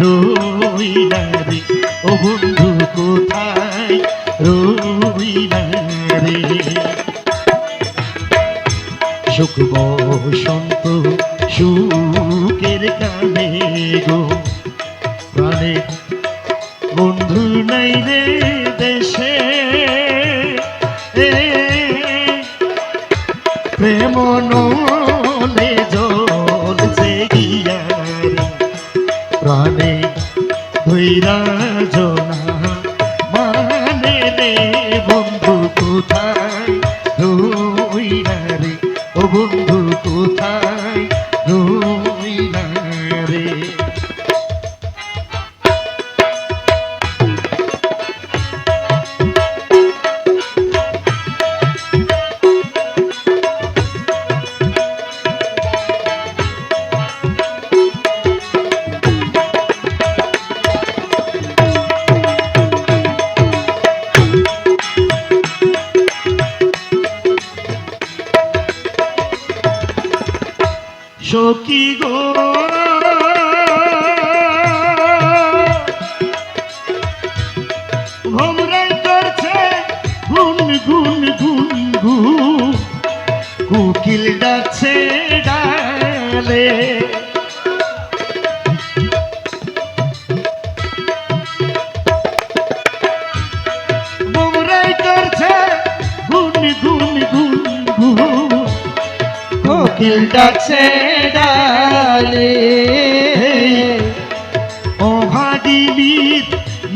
রইলা রে ও বন্ধু কোথায়? রইলা রে সুখ বসন্ত সুখের কানে বন্ধু নাই রে। ধৈরা জনা মানে বন্ধু কোথায়? রইলা রে ও বন্ধু কোথায়? রইলা কোকিল ডাকছে ডালে অভাগিনীর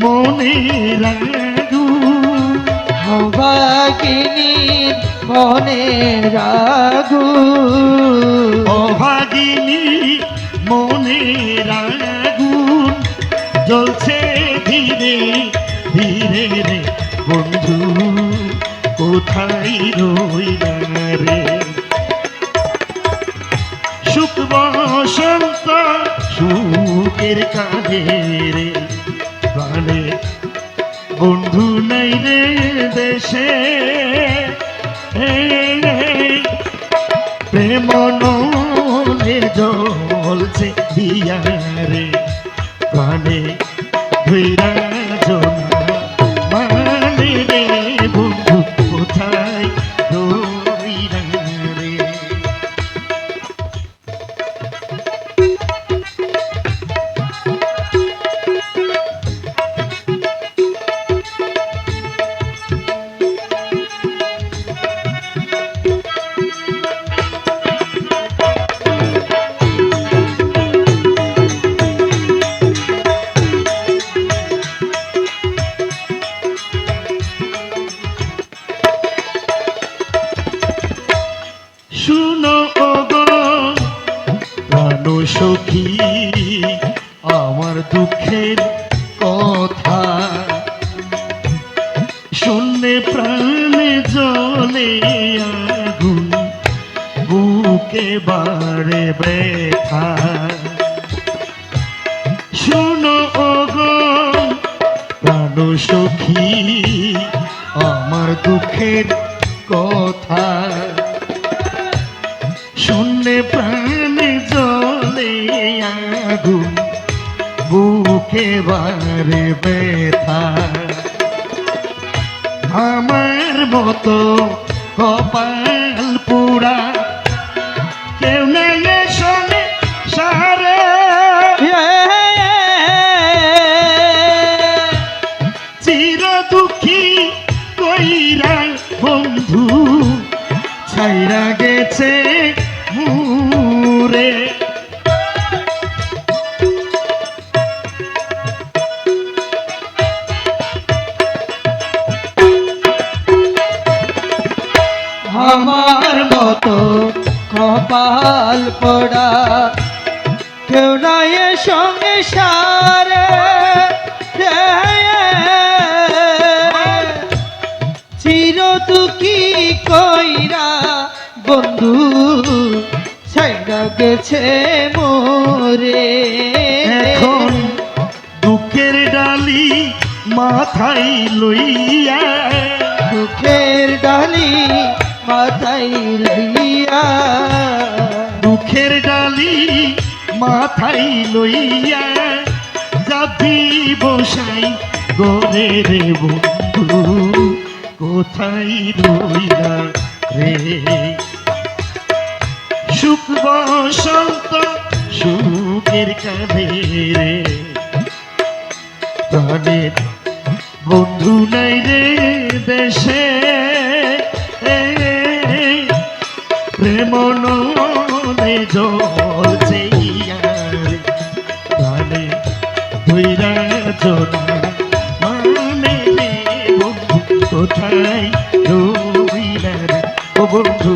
মনে রাগু অবাকিনীর মনে রাগু অভাগিনীর মনে রাগুন জ্বলছে ধীরে ধীরে রে বন্ধু, কোথায় রইলা রে? বসন্ত সুখের কাজে রে প্রাণে। বন্ধু নাই রে দেশে, প্রেম নলে জলছে দিয়া রে। প্রাণে ধৈরা দুঃখের কথা। শুনলে প্রাণে জলে আগুন, বুকে বাড়ে ব্যথা। শুনো ওগো, প্রাণ সখী, আমার দুঃখের কথা। শুনলে প্রাণে জলে আগুন বুকে বারে ব্যথা। আমার মতো কপাল পুরা কেউ নেই আমার মতো কপাল পড়া কেউ নাই সঙ্গে সারে চির দুঃখী কইরা বন্ধু ছাইরা গেছে মোরে। এখন দুঃখের ডালি মাথায় লইয়া দুঃখের ডালি মাথায় লইয়া, দুঃখের ডালি মাথায় লইয়া যাবি বসাই গরে রে বন্ধু, কোথায় রইলা রে? সুখ বসন্ত সুখের কাঁধে রে। প্রাণের বন্ধু নাই রে দেশে প্রেম নদে জলছে প্রাণে ধৈরা চোনা মানে বন্ধু কোথায় রইলা ও বন্ধু